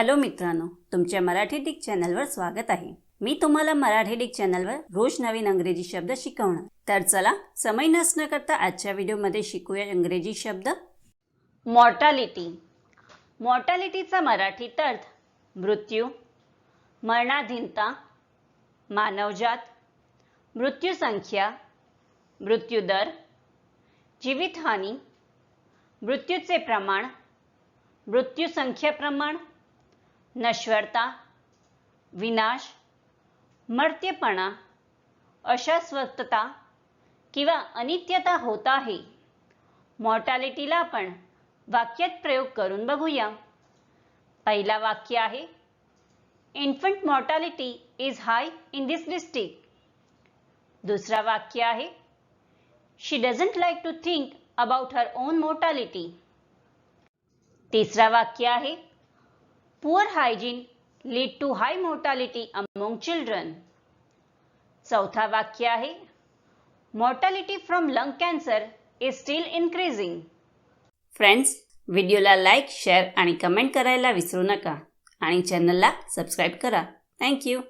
Hello मित्रांनो तुमच्या Marathi Dick चॅनलवर स्वागत आहे. मी तुम्हाला मराठी डिक चॅनलवर रोज नवीन अंग्रेजी शब्द शिकवणार. तर चला समय नसणं करता आजच्या व्हिडिओमध्ये शिकूया इंग्रजी शब्द. मॉर्टॅलिटी मॉर्टॅलिटीचा मराठीत अर्थ मृत्यू मरणाधीनता मानवजात मृत्यूसंख्या मृत्यूदर जीवितहानी मृत्यूचे प्रमाण मृत्यूसंख्या प्रमाण नश्वरता विनाश मर्त्यपणा अशाश्वतता किंवा अनित्यता होत आहे. मॉर्टॅलिटीला आपण वाक्यात प्रयोग करून बघूया. पहिला वाक्य आहे infant mortality is high in this district दुसरा वाक्य आहे she doesn't like to think about her own mortality तिसरा वाक्य आहे poor hygiene lead to high mortality among children चौथा वाक्य आहे mortality from lung cancer is still increasing friends व्हिडिओला लाईक शेअर आणि कमेंट करायला विसरू नका. आणि चॅनलला सबस्क्राईब करा. थँक्यू